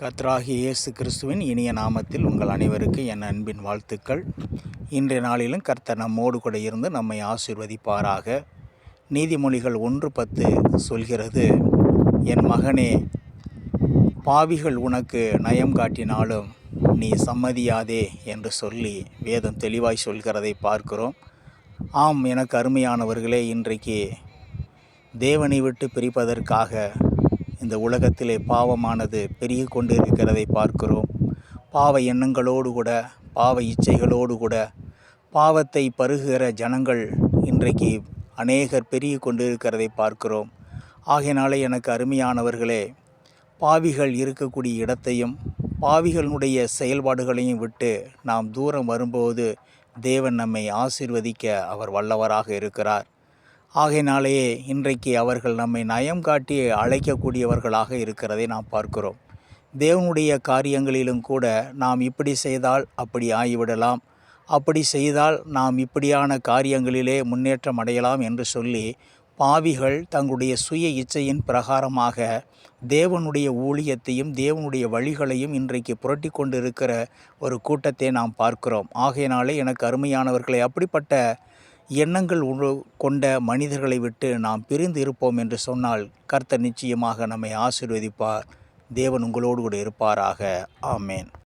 கத்ராகி இயேசு கிறிஸ்துவின் இனிய நாமத்தில் உங்கள் அனைவருக்கு என் அன்பின் வாழ்த்துக்கள். இன்றைய நாளிலும் கர்த்தர் நம்மோடு கூட இருந்து நம்மை ஆசிர்வதிப்பாராக. நீதிமொழிகள் ஒன்று பத்து சொல்கிறது என் மகனே பாவிகள் உனக்கு நயம் காட்டினாலும் நீ சம்மதியாதே என்று சொல்லி வேதம் தெளிவாய் சொல்கிறதை பார்க்கிறோம். ஆம் எனக்கு அருமையானவர்களே இன்றைக்கு தேவனை விட்டு பிரிப்பதற்காக இந்த உலகத்திலே பாவமானது பெருகி கொண்டு இருக்கிறதை பார்க்கிறோம். பாவ எண்ணங்களோடு கூட பாவ இச்சைகளோடு கூட பாவத்தை பருகுகிற ஜனங்கள் இன்றைக்கு அநேகர் பெருகி கொண்டு இருக்கிறதை பார்க்கிறோம். ஆகையினாலே எனக்கு அருமையானவர்களே பாவிகள் இருக்கக்கூடிய இடத்தையும் பாவிகளுடைய செயல்பாடுகளையும் விட்டு நாம் தூரம் வரும்போது தேவன் நம்மை ஆசிர்வதிக்க அவர் வல்லவராக இருக்கிறார். ஆகையினாலேயே இன்றைக்கு அவர்கள் நம்மை நயம் காட்டி அழைக்கக்கூடியவர்களாக இருக்கிறதை நாம் பார்க்கிறோம். தேவனுடைய காரியங்களிலும் கூட நாம் இப்படி செய்தால் அப்படி ஆகிவிடலாம். அப்படி செய்தால் நாம் இப்படியான காரியங்களிலே முன்னேற்றம் அடையலாம் என்று சொல்லி பாவிகள் தங்களுடைய சுய இச்சையின் பிரகாரமாக தேவனுடைய ஊழியத்தையும் தேவனுடைய வழிகளையும் இன்றைக்கு புரட்டி கொண்டு இருக்கிற ஒரு கூட்டத்தை நாம் பார்க்கிறோம். ஆகையினாலே எனக்கு அருமையானவர்களை அப்படிப்பட்ட எண்ணங்கள் உள்ள கொண்ட மனிதர்களை விட்டு நாம் பிரிந்து இருப்போம் என்று சொன்னால் கர்த்தர் நிச்சயமாக நம்மை ஆசீர்வதிப்பார். தேவன் உங்களோடு கூட இருப்பாராக. ஆமேன்.